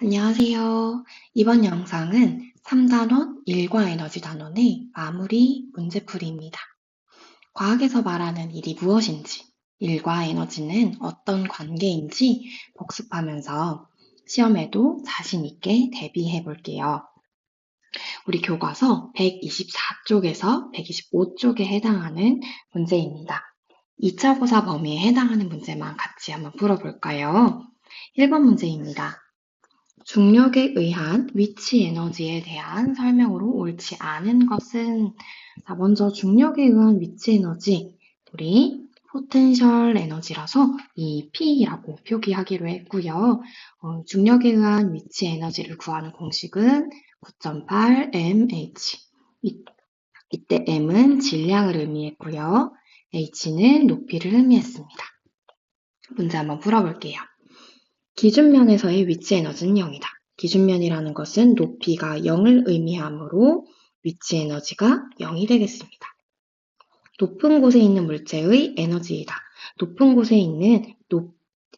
안녕하세요. 이번 영상은 3단원 일과 에너지 단원의 마무리 문제풀이입니다. 과학에서 말하는 일이 무엇인지, 일과 에너지는 어떤 관계인지 복습하면서 시험에도 자신 있게 대비해 볼게요. 우리 교과서 124쪽에서 125쪽에 해당하는 문제입니다. 2차 고사 범위에 해당하는 문제만 같이 한번 풀어볼까요? 1번 문제입니다. 중력에 의한 위치 에너지에 대한 설명으로 옳지 않은 것은 자, 먼저 중력에 의한 위치 에너지 우리 포텐셜 에너지라서 이 P라고 표기하기로 했고요. 어, 중력에 의한 위치 에너지를 구하는 공식은 9.8 mH 이, 이때 m은 질량을 의미했고요. H는 높이를 의미했습니다. 문제 한번 풀어볼게요. 기준면에서의 위치 에너지는 0이다. 기준면이라는 것은 높이가 0을 의미하므로 위치 에너지가 0이 되겠습니다. 높은 곳에 있는 물체의 에너지이다. 높은 곳에 있는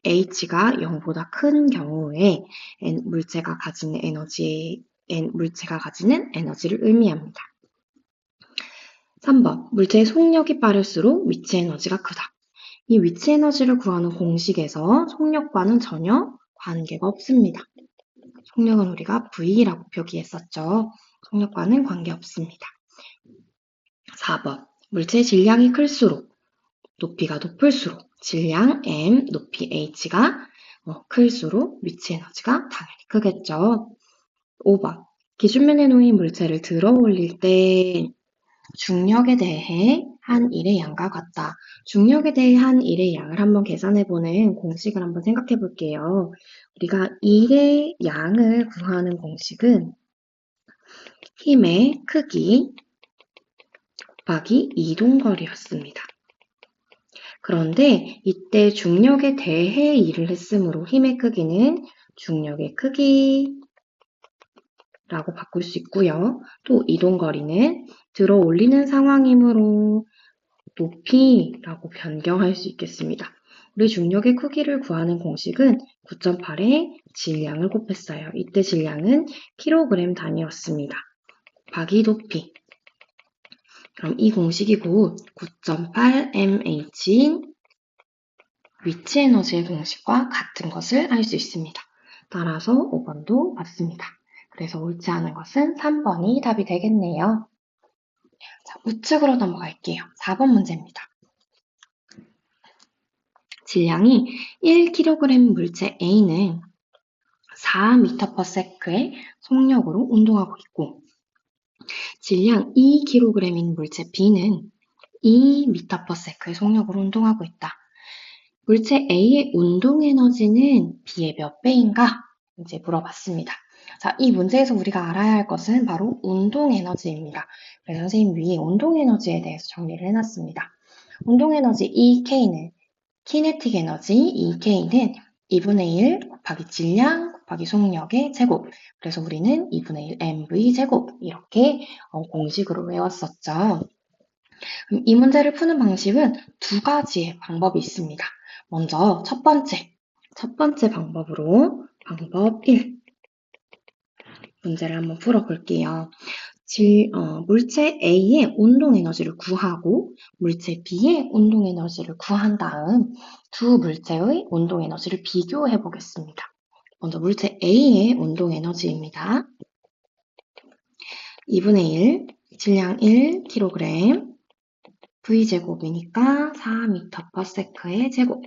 h가 0보다 큰 경우에 물체가 가지는 에너지 물체가 가지는 에너지를 의미합니다. 3번 물체의 속력이 빠를수록 위치 에너지가 크다. 이 위치 에너지를 구하는 공식에서 속력과는 전혀 관계가 없습니다. 속력은 우리가 V라고 표기했었죠. 속력과는 관계없습니다. 4번 물체의 질량이 클수록 높이가 높을수록 질량 m, 높이 h가 어, 클수록 위치 에너지가 당연히 크겠죠. 5번 기준면에 놓인 물체를 들어 올릴 때 중력에 대해 한 일의 양과 같다. 중력에 대해 한 일의 양을 한번 계산해보는 공식을 한번 생각해 볼게요. 우리가 일의 양을 구하는 공식은 힘의 크기 곱하기 이동거리였습니다. 그런데 이때 중력에 대해 일을 했으므로 힘의 크기는 중력의 크기 라고 바꿀 수 있고요. 또 이동거리는 들어 올리는 상황이므로 높이라고 변경할 수 있겠습니다. 우리 중력의 크기를 구하는 공식은 9.8에 질량을 곱했어요. 이때 질량은 킬로그램 단위였습니다. 곱하기 높이. 그럼 이 공식이 곧 9.8mh인 위치 에너지의 공식과 같은 것을 알 수 있습니다. 따라서 5번도 맞습니다. 그래서 옳지 않은 것은 3번이 답이 되겠네요. 자, 우측으로 넘어갈게요. 4번 문제입니다. 질량이 1kg 물체 A는 4m/s의 속력으로 운동하고 있고 질량 2kg인 물체 B는 2m/s의 속력으로 운동하고 있다. 물체 A의 운동 에너지는 B의 몇 배인가? 이제 물어봤습니다. 자, 이 문제에서 우리가 알아야 할 것은 바로 운동 에너지입니다. 그래서 선생님 위에 운동 에너지에 대해서 정리를 해놨습니다. 운동 에너지 EK는 키네틱 에너지 EK는 2분의 1 곱하기 질량 곱하기 속력의 제곱. 그래서 우리는 2분의 1 mv 제곱 이렇게 어, 공식으로 외웠었죠. 이 문제를 푸는 방식은 두 가지의 방법이 있습니다. 먼저 첫 번째, 첫 번째 방법으로 방법 1. 문제를 한번 풀어볼게요. 질, 어, 물체 A의 운동 에너지를 구하고 물체 B의 운동 에너지를 구한 다음 두 물체의 운동 에너지를 비교해 보겠습니다. 먼저 물체 A의 운동 에너지입니다. 2분의 1, 질량 1kg, V제곱이니까 4m/s의 제곱.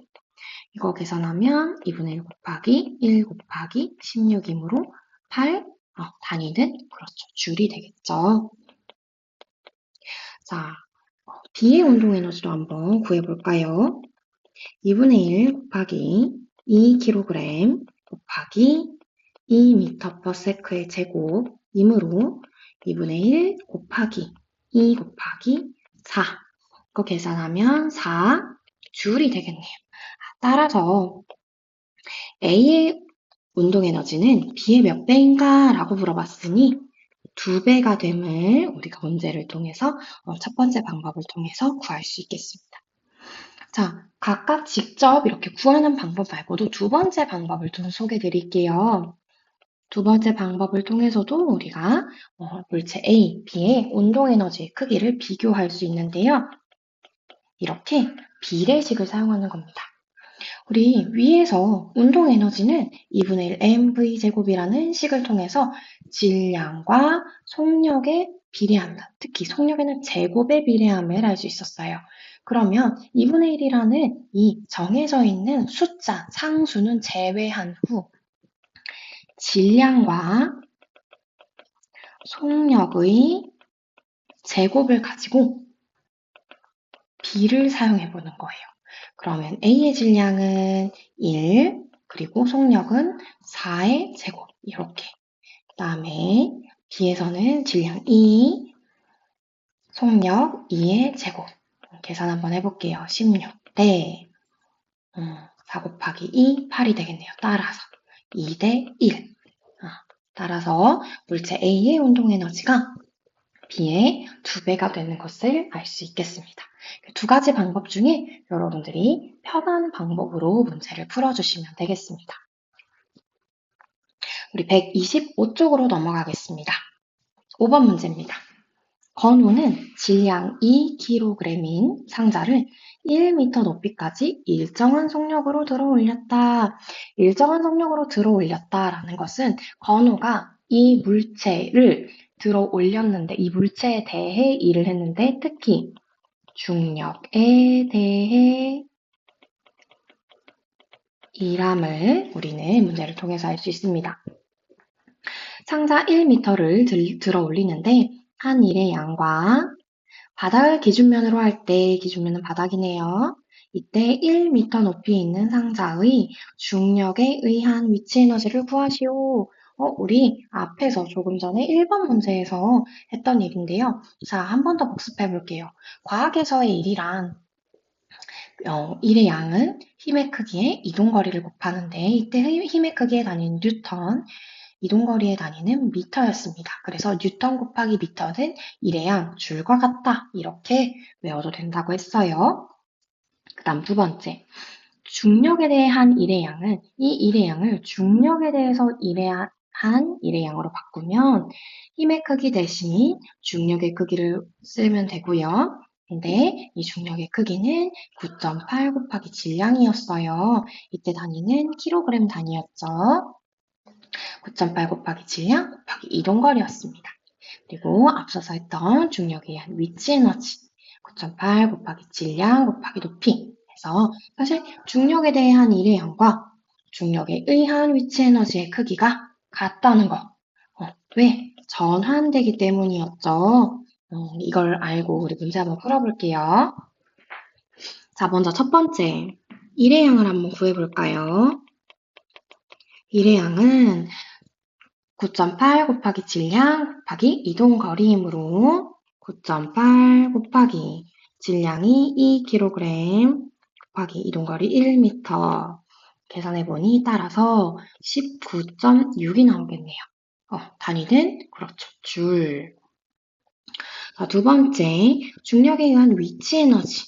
이거 계산하면 2분의 1 곱하기 1 곱하기 16이므로 8 어, 단위는 그렇죠. 줄이 되겠죠. 자, 어, B의 운동 에너지도 한번 구해볼까요? 2분의 1 곱하기 2kg 곱하기 2m/s의 제곱이므로 2분의 1 곱하기 2 곱하기 4 이거 계산하면 4 줄이 되겠네요. 따라서 A의 운동 에너지는 B의 몇 배인가? 라고 물어봤으니 두 배가 됨을 우리가 문제를 통해서 어, 첫 번째 방법을 통해서 구할 수 있겠습니다. 자, 각각 직접 이렇게 구하는 방법 말고도 두 번째 방법을 좀 소개해 드릴게요. 두 번째 방법을 통해서도 우리가 어, 물체 A, B의 운동 에너지의 크기를 비교할 수 있는데요. 이렇게 비례식을 사용하는 겁니다. 우리 위에서 운동 에너지는 2분의 1 mv 제곱이라는 식을 통해서 질량과 속력에 비례한다. 특히 속력에는 제곱의 비례함을 알 수 있었어요. 그러면 2분의 1이라는 이 정해져 있는 숫자, 상수는 제외한 후 질량과 속력의 제곱을 가지고 b를 사용해 보는 거예요. 그러면 A의 질량은 1, 그리고 속력은 4의 제곱, 이렇게. 그 다음에 B에서는 질량 2, 속력 2의 제곱. 계산 한번 해볼게요. 16대 음, 4 곱하기 2, 8이 되겠네요. 따라서 2대 1. 아, 따라서 물체 A의 운동 에너지가 B의 두 배가 되는 것을 알 수 있겠습니다. 두 가지 방법 중에 여러분들이 편한 방법으로 문제를 풀어주시면 되겠습니다. 우리 125쪽으로 넘어가겠습니다. 5번 문제입니다. 건우는 질량 2kg인 상자를 1m 높이까지 일정한 속력으로 들어 올렸다. 일정한 속력으로 들어 올렸다라는 것은 건우가 이 물체를 들어 올렸는데 이 물체에 대해 일을 했는데 특히 중력에 대해 일함을 우리는 문제를 통해서 알 수 있습니다. 상자 1m를 들어 올리는데 한 일의 양과 바닥을 기준면으로 할 때 기준면은 바닥이네요. 이때 1m 높이에 있는 상자의 중력에 의한 위치 에너지를 구하시오. 어, 우리 앞에서 조금 전에 1번 문제에서 했던 일인데요. 자, 한 번 더 복습해 볼게요. 과학에서의 일이란 어, 일의 양은 힘의 크기에 이동거리를 곱하는데 이때 힘의 크기의 단위는 뉴턴, 이동거리의 단위는 미터였습니다. 그래서 뉴턴 곱하기 미터는 일의 양, 줄과 같다. 이렇게 외워도 된다고 했어요. 그 다음 두 번째. 중력에 대한 일의 양은 이 일의 양을 중력에 대해서 일의 한 일의 양으로 바꾸면 힘의 크기 대신 중력의 크기를 쓰면 되고요. 근데 이 중력의 크기는 9.8 곱하기 질량이었어요. 이때 단위는 킬로그램 단위였죠. 9.8 곱하기 질량 곱하기 이동거리였습니다. 그리고 앞서서 했던 중력에 의한 위치 에너지 9.8 곱하기 질량 곱하기 높이 해서 사실 중력에 대한 일의 양과 중력에 의한 위치 에너지의 크기가 같다는 거. 어, 왜? 전환되기 때문이었죠. 어, 이걸 알고 우리 문제 한번 풀어볼게요. 자, 먼저 첫 번째. 일의 양을 한번 구해볼까요? 일의 양은 9.8 곱하기 질량 곱하기 이동거리이므로 9.8 곱하기 질량이 2kg 곱하기 이동거리 1m 계산해보니 따라서 19.6이 나오겠네요. 어, 단위는 그렇죠. 줄. 자, 두 번째, 중력에 의한 위치 에너지.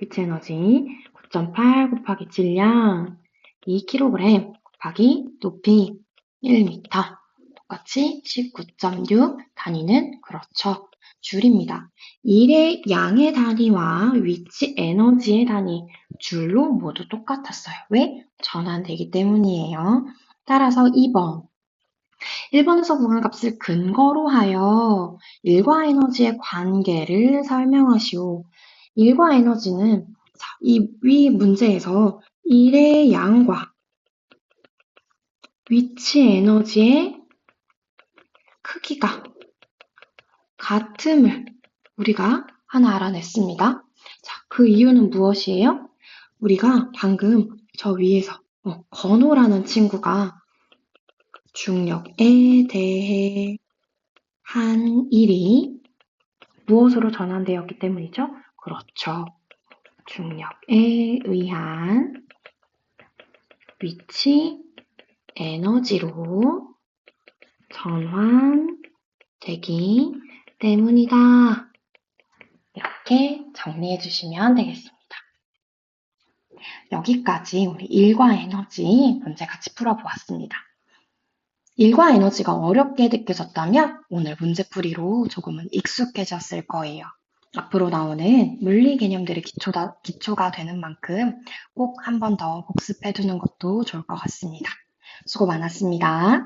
위치 에너지 9.8 곱하기 질량 2kg 곱하기 높이 1m 똑같이 19.6 단위는 그렇죠. 줄입니다. 일의 양의 단위와 위치 에너지의 단위, 줄로 모두 똑같았어요. 왜? 전환되기 때문이에요. 따라서 2번. 1번에서 구한 값을 근거로 하여 일과 에너지의 관계를 설명하시오. 일과 에너지는 이 위 문제에서 일의 양과 위치 에너지의 크기가 같음을 우리가 하나 알아냈습니다. 자, 그 이유는 무엇이에요? 우리가 방금 저 위에서 어, 건호라는 친구가 중력에 대해 한 일이 무엇으로 전환되었기 때문이죠? 그렇죠. 중력에 의한 위치 에너지로 전환되기 때문이다. 이렇게 정리해 주시면 되겠습니다. 여기까지 우리 일과 에너지 문제 같이 풀어보았습니다. 일과 에너지가 어렵게 느껴졌다면 오늘 문제풀이로 조금은 익숙해졌을 거예요. 앞으로 나오는 물리 개념들의 기초다, 기초가 되는 만큼 꼭 한 번 더 복습해 두는 것도 좋을 것 같습니다. 수고 많았습니다.